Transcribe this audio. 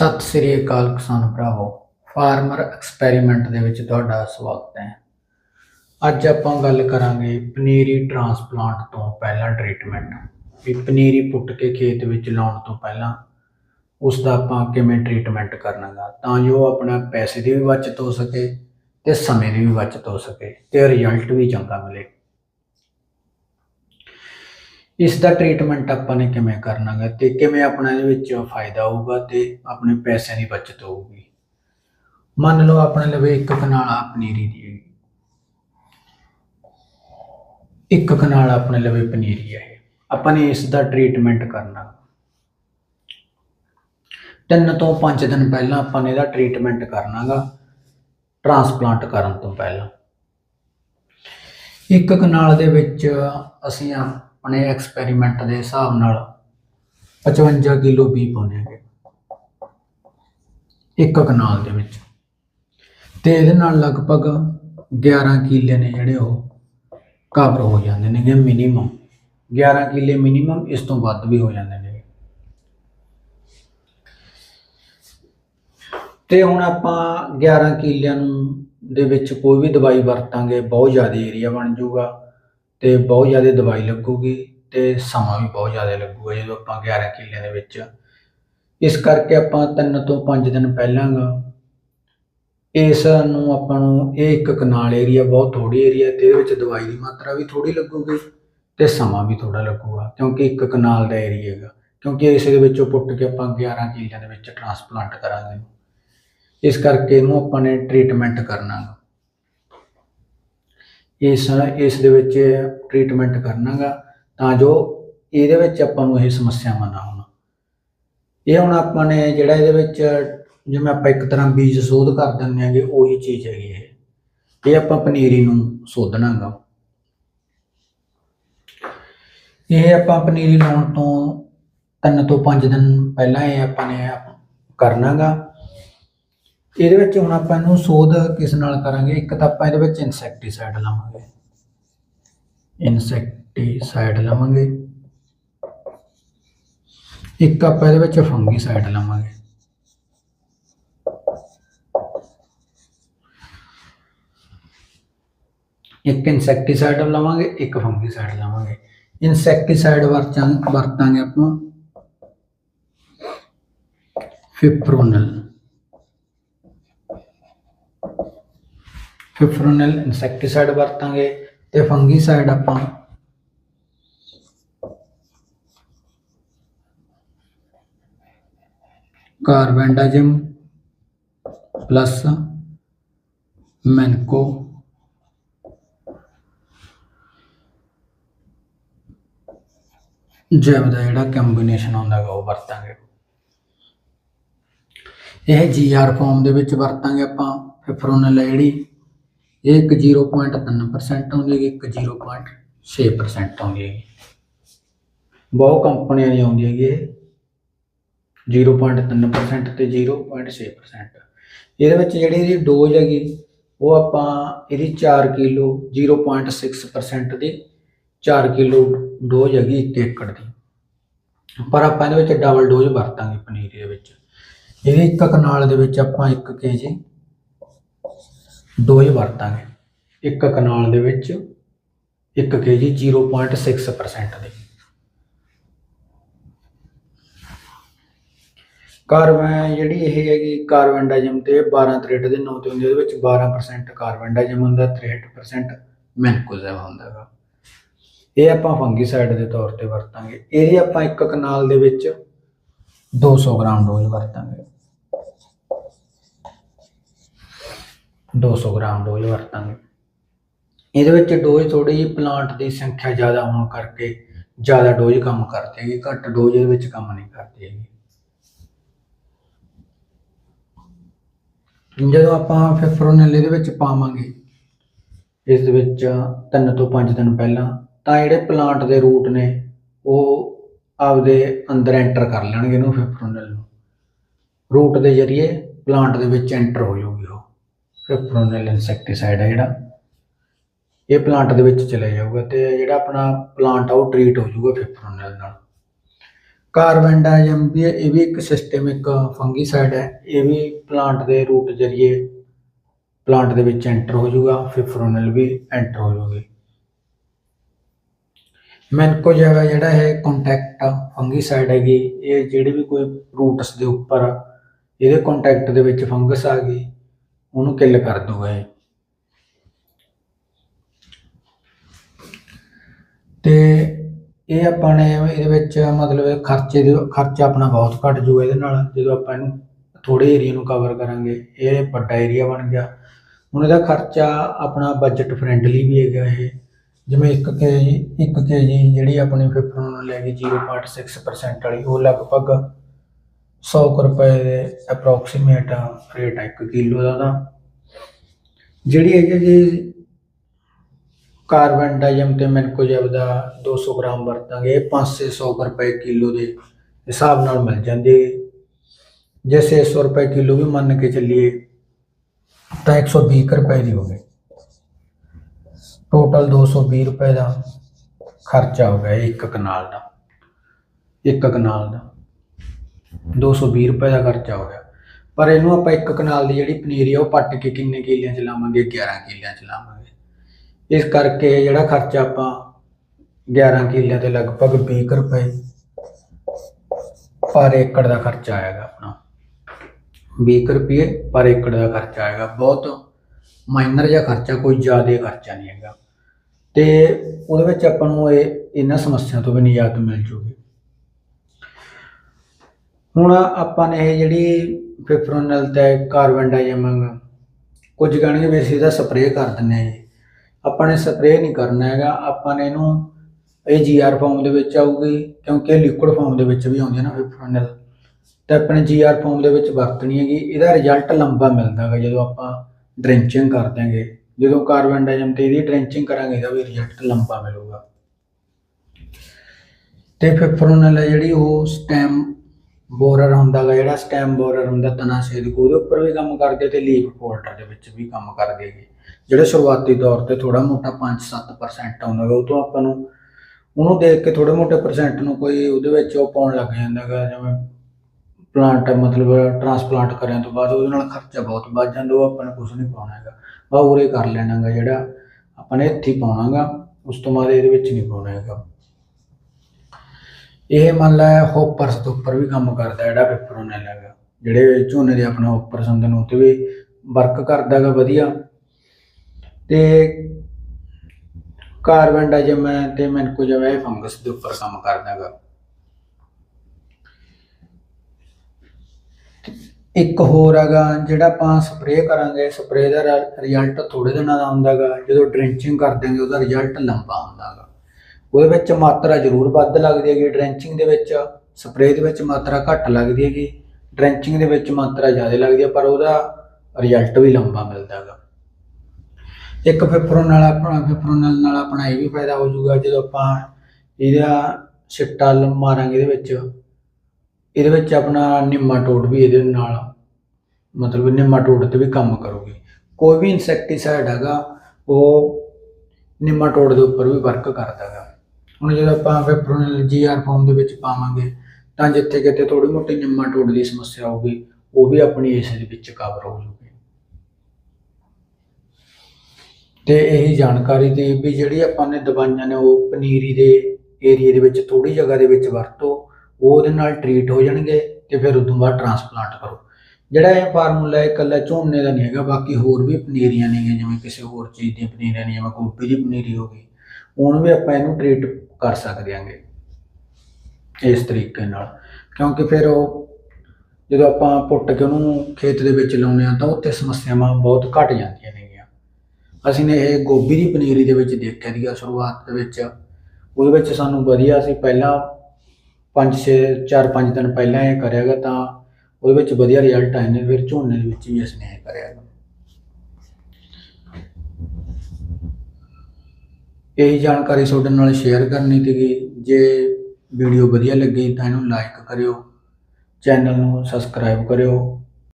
ਸਤਿ ਸ੍ਰੀ ਅਕਾਲ ਕਿਸਾਨ ਭਰਾਵੋ, farmer experiment ਦੇ ਵਿੱਚ ਤੁਹਾਡਾ ਸਵਾਗਤ ਹੈ। ਅੱਜ ਆਪਾਂ ਗੱਲ ਕਰਾਂਗੇ ਪਨੀਰੀ ਟ੍ਰਾਂਸਪਲਾਂਟ ਤੋਂ ਪਹਿਲਾਂ ਟ੍ਰੀਟਮੈਂਟ। ਵੀ ਪਨੀਰੀ ਪੁੱਟ ਕੇ ਖੇਤ ਵਿੱਚ ਲਾਉਣ ਤੋਂ ਪਹਿਲਾਂ ਉਸ ਦਾ ਆਪਾਂ ਕਿਵੇਂ ਟ੍ਰੀਟਮੈਂਟ ਕਰਨਾਗਾ, ਤਾਂ ਜੋ ਆਪਣਾ ਪੈਸੇ ਦੀ ਵੀ ਬਚਤ ਹੋ ਸਕੇ ਤੇ ਸਮੇਂ ਦੀ ਵੀ ਬਚਤ ਹੋ ਸਕੇ ਤੇ ਰਿਜ਼ਲਟ ਵੀ ਚੰਗਾ ਮਿਲੇ। ਇਸ ਦਾ ਟ੍ਰੀਟਮੈਂਟ ਆਪਾਂ ਨੇ ਕਿਵੇਂ ਕਰਨਾਗਾ ਤੇ ਕਿਵੇਂ ਆਪਣਾ ਇਹਦੇ ਵਿੱਚ ਫਾਇਦਾ ਹੋਊਗਾ ਤੇ ਆਪਣੇ ਪੈਸਿਆਂ ਦੀ ਬਚਤ ਹੋਊਗੀ। ਮੰਨ ਲਓ ਆਪਣੇ ਲਵੇ ਇੱਕ ਕਨਾਲ ਪਨੀਰੀ ਦੀ ਹੈਗੀ। ਇੱਕ ਕਨਾਲ ਆਪਣੇ ਲਵੇ ਪਨੀਰੀ ਹੈ ਆਪਾਂ ਨੇ ਇਸ ਦਾ ਟ੍ਰੀਟਮੈਂਟ ਕਰਨਾ। ਤਿੰਨ ਤੋਂ ਪੰਜ ਦਿਨ ਪਹਿਲਾਂ ਆਪਾਂ ਨੇ ਇਹਦਾ ਟ੍ਰੀਟਮੈਂਟ ਕਰਨਾਗਾ ਟ੍ਰਾਂਸਪਲਾਂਟ ਕਰਨ ਤੋਂ ਪਹਿਲਾਂ। ਇੱਕ ਕਨਾਲ ਦੇ ਵਿੱਚ ਅਸੀਂ ਆਪਣੇ ਐਕਸਪੈਰੀਮੈਂਟ ਦੇ ਹਿਸਾਬ ਨਾਲ 55 ਕਿਲੋ ਬੀ ਪਾਉਂਦੇ ਹੈਗੇ। ਇੱਕ ਕਨਾਲ ਦੇ ਵਿੱਚ। ਤੇ ਇਹਦੇ ਨਾਲ ਲਗਭਗ 11 ਕਿੱਲੇ ਨੇ ਜਿਹੜੇ ਉਹ ਕਵਰ ਹੋ ਜਾਂਦੇ ਨੇਗੇ ਮਿਨੀਮਮ 11 ਕਿੱਲੇ ਮਿਨੀਮਮ ਇਸ ਤੋਂ ਵੱਧ ਵੀ ਹੋ ਜਾਂਦੇ ਨੇ ਤੇ ਹੁਣ ਆਪਾਂ 11 ਕਿੱਲਿਆਂ ਨੂੰ ਦੇ ਵਿੱਚ ਕੋਈ ਵੀ ਦਵਾਈ ਵਰਤਾਂਗੇ, ਬਹੁਤ ਜ਼ਿਆਦਾ ਏਰੀਆ ਬਣ ਜਾਊਗਾ। ਤੇ ਬਹੁਤ ਜ਼ਿਆਦਾ ਦਵਾਈ ਲੱਗੂਗੀ ਤੇ ਸਮਾਂ ਵੀ ਬਹੁਤ ਜ਼ਿਆਦਾ ਲੱਗੂਗਾ ਜਦੋਂ ਆਪਾਂ 11 ਕਿੱਲਿਆਂ ਦੇ ਵਿੱਚ। ਇਸ ਕਰਕੇ ਆਪਾਂ ਤਿੰਨ ਤੋਂ 5 ਦਿਨ ਪਹਿਲਾਂ ਗਾ, ਇਸ ਨੂੰ ਆਪਾਂ ਨੂੰ ਇਹ ਇੱਕ ਕਨਾਲ ਏਰੀਆ ਬਹੁਤ ਥੋੜੀ ਏਰੀਆ ਤੇ ਇਹਦੇ ਵਿੱਚ ਦਵਾਈ ਦੀ ਮਾਤਰਾ ਵੀ ਥੋੜੀ ਲੱਗੂਗੀ ਤੇ ਸਮਾਂ ਵੀ ਥੋੜਾ ਲੱਗੂਗਾ, ਕਿਉਂਕਿ ਇੱਕ ਕਨਾਲ ਦਾ ਏਰੀਆ ਹੈਗਾ, ਕਿਉਂਕਿ ਇਸ ਦੇ ਵਿੱਚੋਂ ਪੁੱਟ ਕੇ ਆਪਾਂ 11 ਕਿੱਲਿਆਂ ਦੇ ਵਿੱਚ ਟ੍ਰਾਂਸਪਲਾਂਟ ਕਰਾਂਗੇ। ਇਸ ਕਰਕੇ ਇਹਨੂੰ ਆਪਾਂ ਨੇ ਟ੍ਰੀਟਮੈਂਟ ਕਰਨਾ ਗਾ। ਇਸ ਇਸ ਦੇ ਵਿੱਚ ਟ੍ਰੀਟਮੈਂਟ ਕਰਨਾਗਾ, ਤਾਂ ਜੋ ਇਹਦੇ ਵਿੱਚ ਆਪਾਂ ਨੂੰ ਇਹ ਸਮੱਸਿਆਵਾਂ ਨਾ ਹੋਣ। ਇਹ ਹੁਣ ਆਪਾਂ ਨੇ ਜਿਹੜਾ ਇਹਦੇ ਵਿੱਚ, ਜਿਵੇਂ ਆਪਾਂ ਇੱਕ ਤਰ੍ਹਾਂ ਬੀਜ ਸੋਧ ਕਰ ਦਿੰਦੇ ਆਂਗੇ ਉਹੀ ਚੀਜ਼ ਹੈਗੀ ਇਹ। ਇਹ ਆਪਾਂ ਪਨੀਰੀ ਨੂੰ ਸੋਧਣਾਗਾ। ਇਹ ਆਪਾਂ ਪਨੀਰੀ ਲਾਉਣ ਤੋਂ ਤਿੰਨ ਤੋਂ ਪੰਜ ਦਿਨ ਪਹਿਲਾਂ ਇਹ ਆਪਾਂ ਨੇ ਕਰਨਾਗਾ। ਇਹਦੇ ਵਿੱਚ ਹੁਣ ਆਪਾਂ ਇਹਨੂੰ ਸੋਧ ਕਿਸ ਨਾਲ ਕਰਾਂਗੇ? ਇੱਕ ਤਾਂ ਆਪਾਂ ਇਹਦੇ ਵਿੱਚ ਇਨਸੈਕਟੀਸਾਈਡ ਲਵਾਂਗੇ। ਇਨਸੈਕਟੀਸਾਈਡ ਲਵਾਂਗੇ। ਇੱਕ ਆਪਾਂ ਇਹਦੇ ਵਿੱਚ ਫੰਗੀਸਾਈਡ ਲਵਾਂਗੇ। ਇੱਕ ਇਨਸੈਕਟੀਸਾਈਡ ਲਵਾਂਗੇ, ਇੱਕ ਫੰਗੀਸਾਈਡ ਲਵਾਂਗੇ। ਇਨਸੈਕਟੀਸਾਈਡ ਵਰਤਾਂ ਵਰਤਾਂਗੇ ਆਪਾਂ। ਫਿਪਰੋਨਲ ਫਿਫਰੋਨਲ ਇਨਸੈਕਟੀਸਾਈਡ ਵਰਤਾਂਗੇ ਤੇ ਫੰਗੀਸਾਈਡ ਆਪਾਂ ਕਾਰਬੈਂਡਾਜਮ ਪਲੱਸ ਮੈਨਕੋ ਜੈਵ ਦਾ ਜਿਹੜਾ ਕੰਬੀਨੇਸ਼ਨ ਹੁੰਦਾ ਹੈਗਾ, ਉਹ ਵਰਤਾਂਗੇ। ਇਹ ਜੀਆਰ ਫਾਰਮ ਦੇ ਵਿੱਚ ਵਰਤਾਂਗੇ ਆਪਾਂ ਫਿਫਰੋਨਲ ਹੈ ਜਿਹੜੀ। ਇਹ ਇੱਕ 0.3% ਆਉਂਦੀ ਹੈਗੀ, ਇੱਕ 0.6% ਆਉਂਦੀ ਹੈਗੀ। ਬਹੁਤ ਕੰਪਨੀਆਂ ਦੀ ਆਉਂਦੀ ਹੈਗੀ ਇਹ। 0.3% ਤੇ 0.6% ਇਹਦੇ ਵਿੱਚ ਜਿਹੜੀ ਇਹਦੀ ਡੋਜ਼ ਹੈਗੀ, ਉਹ ਆਪਾਂ ਇਹਦੀ 4 ਕਿਲੋ 0.6% ਦੀ 4 ਕਿਲੋ ਡੋਜ਼ ਹੈਗੀ 1 ਏਕੜ ਦੀ। ਪਰ ਆਪਾਂ ਇਹਦੇ ਵਿੱਚ ਡਬਲ ਡੋਜ਼ ਵਰਤਾਂਗੇ ਪਨੀਰ ਦੇ ਵਿੱਚ। ਇਹਦੇ ਇੱਕ ਕਨਾਲ ਦੇ ਵਿੱਚ ਆਪਾਂ 1 ਕੇਜੀ ਡੋਜ਼ ਵਰਤਾਂਗੇ ਇੱਕ ਕਨਾਲ ਦੇ ਵਿੱਚ 1 ਕੇਜੀ 0.6% ਦੀ। ਕਾਰਬਨ ਜਿਹੜੀ ਇਹ ਹੈਗੀ ਕਾਰਬਨ ਕਾਰਬਨਡਾਜਮ ਤੇ 12 ਤਰੇਟ ਦੇ ਨਾਂ ਤੇ ਹੁੰਦੀ ਉਹਦੇ ਵਿੱਚ 12% ਕਾਰਬਨਡਾਜਮ ਹੁੰਦਾ 63% ਮੈਨਕੋਜ਼ੈਬ ਹੁੰਦਾ ਹੈਗਾ ਇਹ ਆਪਾਂ ਫੰਗੀਸਾਈਡ ਦੇ ਤੌਰ ਤੇ ਵਰਤਾਂਗੇ। ਇਹਦੀ ਆਪਾਂ ਇੱਕ ਕਨਾਲ ਦੇ ਵਿੱਚ 200 ਗ੍ਰਾਮ ਡੋਜ਼ ਵਰਤਾਂਗੇ। 200 ਗ੍ਰਾਮ ਡੋਜ਼ ਵਰਤਾਂਗੇ। ਇਹਦੇ ਵਿੱਚ ਡੋਜ਼ ਥੋੜੀ ਜਿਹੀ ਪਲਾਂਟ ਦੀ ਸੰਖਿਆ ਜ਼ਿਆਦਾ ਹੋਣ ਕਰਕੇ ਜ਼ਿਆਦਾ ਡੋਜ਼ ਕੰਮ ਕਰਦੀ ਹੈਗੀ, ਘੱਟ ਡੋਜ਼ ਇਹਦੇ ਵਿੱਚ ਕੰਮ ਨਹੀਂ ਕਰਦੀ ਹੈਗੀ। ਜਦੋਂ ਆਪਾਂ ਫਿਫਰੋਨਿਲ ਇਹਦੇ ਵਿੱਚ ਪਾਵਾਂਗੇ, ਇਸ ਦੇ ਵਿੱਚ ਤਿੰਨ ਤੋਂ ਪੰਜ ਦਿਨ ਪਹਿਲਾਂ, ਤਾਂ ਜਿਹੜੇ ਪਲਾਂਟ ਦੇ ਰੂਟ ਨੇ, ਉਹ ਆਪਦੇ ਅੰਦਰ ਐਂਟਰ ਕਰ ਲੈਣਗੇ ਇਹਨੂੰ ਫਿਫਰੋਨਿਲ ਨੂੰ ਰੂਟ ਦੇ ਜ਼ਰੀਏ ਪਲਾਂਟ ਦੇ ਵਿੱਚ ਐਂਟਰ ਹੋ ਜਾਊਗੀ। ਉਹ ਫਿਫਰੋਨਿਲ ਇਨਸੈਕਟੀਸਾਈਡ ਹੈ ਜਿਹੜਾ। ਇਹ ਪਲਾਂਟ ਦੇ ਵਿੱਚ ਚਲੇ ਜਾਊਗਾ ਤੇ ਜਿਹੜਾ ਆਪਣਾ ਪਲਾਂਟ ਆ ਉਹ ਟ੍ਰੀਟ ਹੋ ਜਾਊਗਾ ਫਿਫਰੋਨਿਲ ਨਾਲ। ਕਾਰਬੈਂਡਾਜਮ ਵੀ ਇਹ ਵੀ ਇੱਕ ਸਿਸਟਮਿਕ ਫੰਗੀਸਾਈਡ ਹੈ ਇਹ ਵੀ ਪਲਾਂਟ ਦੇ ਰੂਟ ਜਰੀਏ ਪਲਾਂਟ ਦੇ ਵਿੱਚ ਐਂਟਰ ਹੋ ਜਾਊਗਾ ਫਿਫਰੋਨਲ ਵੀ ਐਂਟਰ ਹੋ ਜਾਊਗੀ। ਮੈਨਕੋਜੈਵਾ ਜਿਹੜਾ ਹੈ ਕੰਟੈਕਟ ਫੰਗੀਸਾਈਡ ਹੈਗੀ, ਇਹ ਜਿਹੜੀ ਵੀ ਕੋਈ ਰੂਟਸ ਦੇ ਉੱਪਰ ਇਹਦੇ ਕੰਟੈਕਟ ਦੇ ਵਿੱਚ ਫੰਗਸ ਆ ਗਈ। ਉਹਨੂੰ ਕਿੱਲ ਕਰ ਦੂਗਾ ਇਹ। ਤੇ ਇਹ ਆਪਾਂ ਨੇ ਇਹਦੇ ਵਿੱਚ ਮਤਲਬ ਖਰਚੇ ਦੇ ਖਰਚਾ ਆਪਣਾ ਬਹੁਤ ਘਟ ਜੂਗਾ ਇਹਦੇ ਨਾਲ। ਜਦੋਂ ਆਪਾਂ ਇਹਨੂੰ ਥੋੜੇ ਏਰੀਆ ਨੂੰ ਕਵਰ ਕਰਾਂਗੇ, ਇਹ ਵੱਡਾ ਏਰੀਆ ਬਣ ਗਿਆ। ਹੁਣ ਇਹਦਾ ਖਰਚਾ ਆਪਣਾ ਬਜਟ ਫ੍ਰੈਂਡਲੀ ਵੀ ਹੈਗਾ ਇਹ। ਜਿਵੇਂ 1 ਕੇਜੀ 1 ਕੇਜੀ ਜਿਹੜੀ ਆਪਣੀ ਫਿਫਰੋਨ ਲੈ ਗਈ 0.6% ਵਾਲੀ, ਉਹ ਲਗਭਗ 100 ਕੁ ਰੁਪਏ ਦੇ ਅਪਰੋਕਸੀਮੇਟ ਰੇਟ ਹੈ 1 ਕਿਲੋ ਦਾ ਤਾਂ। ਜਿਹੜੀ ਹੈਗੀ ਜੀ ਕਾਰਬਨ ਡਾਈਜਮ ਤੇ ਮੈਨਕੋਜੈਬ ਦਾ 200 ਗ੍ਰਾਮ ਵਰਤਾਂਗੇ, ਇਹ 500 ਰੁਪਏ ਕਿਲੋ ਦੇ ਹਿਸਾਬ ਨਾਲ ਮਿਲ ਜਾਂਦੀ ਹੈ। ਜੇ 600 ਰੁਪਏ ਕਿਲੋ ਵੀ ਮੰਨ ਕੇ ਚੱਲੀਏ, ਤਾਂ 120 ਕੁ ਰੁਪਏ ਦੀ ਹੋ ਗਈ। ਟੋਟਲ 220 ਰੁਪਏ ਦਾ ਖਰਚਾ ਹੋ ਗਿਆ ਇੱਕ ਕਨਾਲ ਦਾ, ਇੱਕ ਕਨਾਲ ਦਾ। 220 ਰੁਪਏ ਦਾ ਖਰਚਾ ਹੋ ਗਿਆ। ਪਰ ਇਹਨੂੰ ਆਪਾਂ ਇੱਕ ਕਨਾਲ ਦੀ ਜਿਹੜੀ ਪਨੀਰੀ ਆ, ਉਹ ਪੱਟ ਕੇ ਕਿੰਨੇ ਕਿੱਲਿਆਂ ਚ ਲਾਵਾਂਗੇ? 11 ਕਿੱਲਿਆਂ ਚ ਲਾਵਾਂਗੇ। ਇਸ ਕਰਕੇ ਜਿਹੜਾ ਖਰਚਾ ਆਪਾਂ 11 ਕਿੱਲਿਆਂ ਤੇ ਲਗਭਗ 20 ਕੁ ਰੁਪਏ ਪਰ ਏਕੜ ਦਾ ਖਰਚਾ ਆਏਗਾ ਆਪਣਾ। 20 ਕੁ ਰੁਪਏ ਪਰ ਏਕੜ ਦਾ ਖਰਚਾ ਆਏਗਾ। ਬਹੁਤ ਮਾਈਨਰ ਜਿਹਾ ਖਰਚਾ, ਕੋਈ ਜ਼ਿਆਦਾ ਖਰਚਾ ਨਹੀਂ ਹੈਗਾ। ਤੇ ਉਹਦੇ ਵਿੱਚ ਆਪਾਂ ਨੂੰ ਇਹ ਇਹਨਾਂ ਸਮੱਸਿਆ ਤੋਂ ਵੀ ਨਿਜਾਤ ਮਿਲ ਜੂਗੀ। ਹੁਣ ਆਪਾਂ ਨੇ ਇਹ ਜਿਹੜੀ ਫਿਫਰੋਨਲ ਤੇ ਕਾਰਬਨ ਡਾਈਆਮਿੰਗ ਕੁਝ ਕਹਿਣਗੇ ਵੀ ਅਸੀਂ ਇਹਦਾ ਸਪਰੇਅ ਕਰ ਦਿੰਦੇ ਹਾਂ ਜੀ। ਆਪਾਂ ਨੇ ਸਪਰੇਅ ਨਹੀਂ ਕਰਨਾ ਹੈਗਾ, ਆਪਾਂ ਨੇ ਇਹਨੂੰ ਇਹ ਜੀਆਰ ਫਾਰਮ ਦੇ ਵਿੱਚ ਆਊਗੀ, ਕਿਉਂਕਿ ਇਹ ਲਿਕੁਇਡ ਫਾਰਮ ਦੇ ਵਿੱਚ ਵੀ ਆਉਂਦੀ ਹੈ ਨਾ ਫਿਫਰੋਨਲ ਤੇ ਆਪਣੇ ਜੀਆਰ ਫਾਰਮ ਦੇ ਵਿੱਚ ਵਰਤਣੀ ਹੈਗੀ, ਇਹਦਾ ਰਿਜ਼ਲਟ ਲੰਬਾ ਮਿਲਦਾ ਹੈਗਾ ਜਦੋਂ ਆਪਾਂ ਡ੍ਰੈਂਚਿੰਗ ਕਰ ਦਿਆਂਗੇ। ਜਦੋਂ ਕਾਰਬਨ ਡਾਈਆਮ ਤੇ ਇਹਦੀ ਡ੍ਰੈਂਚਿੰਗ ਕਰਾਂਗੇ, ਇਹਦਾ ਵੀ ਰਿਜ਼ਲਟ ਲੰਬਾ ਮਿਲੂਗਾ। ਤੇ ਫਿਫਰੋਨਲ ਹੈ ਜਿਹੜੀ ਉਹ ਸਟੈਮ ਬੋਰਰ ਹੁੰਦਾ ਗਾ, ਜਿਹੜਾ ਸਟੈਮ ਬੋਰਰ ਹੁੰਦਾ ਤਣਾ ਛੇਦਕ ਉਹਦੇ ਉੱਪਰ ਵੀ ਕੰਮ ਕਰਦੇ ਤੇ ਲੀਕ ਫੋਲਡਰ ਦੇ ਵਿੱਚ ਵੀ ਕੰਮ ਕਰਦੇ ਗੇ। ਜਿਹੜੇ ਸ਼ੁਰੂਆਤੀ ਤੌਰ ਤੇ ਥੋੜਾ ਮੋਟਾ 5-7% ਆਉਂਦਾ ਗਾ, ਉਹ ਤੋਂ ਆਪਾਂ ਨੂੰ, ਉਹਨੂੰ ਦੇਖ ਕੇ ਥੋੜੇ ਮੋਟੇ ਪਰਸੈਂਟ ਨੂੰ ਕੋਈ ਉਹਦੇ ਵਿੱਚ ਉਹ ਪਾਉਣ ਲੱਗ ਜਾਂਦਾ ਗਾ, ਜਿਵੇਂ ਪਲਾਂਟ ਮਤਲਬ ਟ੍ਰਾਂਸਪਲਾਂਟ ਕਰਨ ਤੋਂ ਬਾਅਦ ਉਹਦੇ ਨਾਲ ਖਰਚਾ ਬਹੁਤ ਵੱਧ ਜਾਂਦਾ, ਉਹ ਆਪਾਂ ਨੇ ਕੁਝ ਨਹੀਂ ਪਾਉਣਾ ਹੈਗਾ। ਬਾ ਉਰੇ ਕਰ ਲੈਣਾ ਗਾ ਜਿਹੜਾ ਆਪਾਂ ਨੇ ਇੱਥੇ ਹੀ ਪਾਉਣਾ ਗਾ, ਉਸ ਤੋਂ ਬਾਅਦ ਇਹਦੇ ਵਿੱਚ ਨਹੀਂ ਪਾਉਣਾ ਹੈਗਾ। ਇਹ ਮੰਨ ਲੈ ਹੋਪਰਸ ਦੇ ਉੱਪਰ ਵੀ ਕੰਮ ਕਰਦਾ ਜਿਹੜਾ ਪੇਪਰ ਪੇਪਰੋਨੈਲ ਹੈਗਾ ਜਿਹੜੇ ਝੋਨੇ ਦੇ ਆਪਣੇ ਹੋਪਰਸ ਹੁੰਦੇ ਨੇ ਉੱਤੇ ਵੀ ਵਰਕ ਕਰਦਾ ਹੈਗਾ ਵਧੀਆ। ਤੇ ਕਾਰਬਨ ਡਾਈਜਮ ਤੇ ਮੈਨਕੋ ਜਿਹਾ ਇਹ ਫੰਗਸ ਦੇ ਉੱਪਰ ਕੰਮ ਕਰਦਾ ਹੈਗਾ। ਇੱਕ ਹੋਰ ਹੈਗਾ, ਜਿਹੜਾ ਆਪਾਂ ਸਪਰੇਅ ਕਰਾਂਗੇ ਸਪਰੇਅ ਦਾ ਰਿਜ਼ਲਟ ਥੋੜੇ ਦਿਨਾਂ ਦਾ ਹੁੰਦਾ ਹੈਗਾ। ਜਦੋਂ ਡ੍ਰੈਂਚਿੰਗ ਕਰ ਦਿਆਂਗੇ, ਉਹਦਾ ਰਿਜ਼ਲਟ ਲੰਬਾ ਹੁੰਦਾ ਹੈਗਾ। ਉਹਦੇ ਵਿੱਚ ਮਾਤਰਾ ਜ਼ਰੂਰ ਵੱਧ ਲੱਗਦੀ ਹੈਗੀ, ਡ੍ਰੈਂਚਿੰਗ ਦੇ ਵਿੱਚ ਸਪਰੇਅ ਦੇ ਵਿੱਚ ਮਾਤਰਾ ਘੱਟ ਲੱਗਦੀ ਹੈਗੀ, ਡ੍ਰੈਂਚਿੰਗ ਦੇ ਵਿੱਚ ਮਾਤਰਾ ਜ਼ਿਆਦਾ ਲੱਗਦੀ ਹੈ ਪਰ ਉਹਦਾ ਰਿਜ਼ਲਟ ਵੀ ਲੰਬਾ ਮਿਲਦਾ ਹੈਗਾ। ਇੱਕ ਫਿਫਰੋਨ ਨਾਲ ਆਪਣਾ ਫਿਫਰੋਨਲ ਨਾਲ ਆਪਣਾ ਇਹ ਵੀ ਫਾਇਦਾ ਹੋ ਜਾਊਗਾ, ਜਦੋਂ ਆਪਾਂ ਇਹਦਾ ਛਿੱਟਾ ਲ- ਮਾਰਾਂਗੇ ਇਹਦੇ ਵਿੱਚ ਇਹਦੇ ਵਿੱਚ ਆਪਣਾ ਨਿਮਾਟੋਡ ਵੀ ਇਹਦੇ ਨਾਲ, ਮਤਲਬ ਨਿਮਾਟੋਡ ਤੇ ਵੀ ਕੰਮ ਕਰੂਗੀ। ਕੋਈ ਵੀ ਇਨਸੈਕਟੀਸਾਈਡ ਹੈਗਾ, ਉਹ ਨਿਮਾਟੋਡ ਦੇ ਉੱਪਰ ਵੀ ਵਰਕ ਕਰਦਾ ਹੈਗਾ। ਹੁਣ ਜਦੋਂ ਆਪਾਂ ਫਿਪਰੋਨਲ ਜੀਆਰ ਫਾਰਮ ਦੇ ਵਿੱਚ ਪਾਵਾਂਗੇ, ਤਾਂ ਜਿੱਥੇ ਕਿਤੇ ਥੋੜੀ ਮੋਟੀ ਨਿਮਾਟੋਡ ਦੀ ਸਮੱਸਿਆ ਹੋਊਗੀ, ਉਹ ਵੀ ਆਪਣੀ ਇਸ ਦੇ ਵਿੱਚ ਕਵਰ ਹੋ ਜੂਗੀ ਤੇ ਇਹੀ ਜਾਣਕਾਰੀ ਦੇ ਵੀ ਜਿਹੜੀ ਆਪਾਂ ਨੇ ਦਵਾਈਆਂ ਨੇ, ਉਹ ਪਨੀਰੀ ਦੇ ਏਰੀਆ ਦੇ ਵਿੱਚ ਥੋੜੀ ਜਗ੍ਹਾ ਦੇ ਵਿੱਚ ਵਰਤੋ ਉਹ ਉਹਦੇ ਨਾਲ ਟਰੀਟ ਹੋ ਜਾਣਗੇ ਤੇ ਫਿਰ ਉਦੋਂ ਬਾਅਦ ਟ੍ਰਾਂਸਪਲਾਂਟ ਕਰੋ। ਜਿਹੜਾ ਇਹ ਫਾਰਮੂਲਾ ਹੈ, ਇਕੱਲਾ ਝੋਨੇ ਦਾ ਨਹੀਂ ਹੈਗਾ, ਬਾਕੀ ਹੋਰ ਵੀ ਪਨੀਰੀਆਂ ਨੇਗੀਆਂ, ਜਿਵੇਂ ਕਿਸੇ ਹੋਰ ਚੀਜ਼ ਦੀਆਂ ਪਨੀਰੀਆਂ ਨੇ ਜਿਵੇਂ ਗੋਭੀ ਦੀ ਪਨੀਰੀ ਹੋ ਗਈ, ਉਹਨੂੰ ਵੀ ਆਪਾਂ ਇਹਨੂੰ ਟਰੀਟ ਕਰ ਸਕਦੇ ਆਂਗੇ ਇਸ ਤਰੀਕੇ ਨਾਲ। ਕਿਉਂਕਿ ਫਿਰ ਉਹ ਜਦੋਂ ਆਪਾਂ ਪੁੱਟ ਕੇ ਉਹਨੂੰ ਖੇਤ ਦੇ ਵਿੱਚ ਲਾਉਂਦੇ ਆ ਤਾਂ ਉੱਥੇ ਸਮੱਸਿਆਵਾਂ ਬਹੁਤ ਘਟ ਜਾਂਦੀਆਂ ਨੇਗੀਆਂ। ਅਸੀਂ ਨੇ ਇਹ ਗੋਭੀ ਦੀ ਪਨੀਰੀ ਦੇ ਵਿੱਚ ਦੇਖਿਆ ਸੀਗਾ ਸ਼ੁਰੂਆਤ ਦੇ ਵਿੱਚ। ਉਹਦੇ ਵਿੱਚ ਸਾਨੂੰ ਵਧੀਆ ਸੀ। ਪਹਿਲਾਂ 5 6 4 5 ਦਿਨ ਪਹਿਲਾਂ ਇਹ ਕਰਿਆਗਾ ਤਾਂ ਉਹਦੇ ਵਿੱਚ ਵਧੀਆ ਰਿਜ਼ਲਟ ਆਏ ਨੇ। ਫਿਰ ਝੋਨੇ ਦੇ ਵਿੱਚ ਵੀ ਅਸੀਂ ਇਹ ਕਰਿਆਗਾ ਇਹ ਜਾਣਕਾਰੀ ਤੁਹਾਡੇ ਨਾਲ ਸ਼ੇਅਰ ਕਰਨੀ ਸੀਗੀ। ਜੇ ਵੀਡੀਓ ਵਧੀਆ ਲੱਗੀ ਤਾਂ ਇਹਨੂੰ ਲਾਈਕ ਕਰਿਓ ਚੈਨਲ ਨੂੰ ਸਬਸਕ੍ਰਾਈਬ ਕਰਿਓ।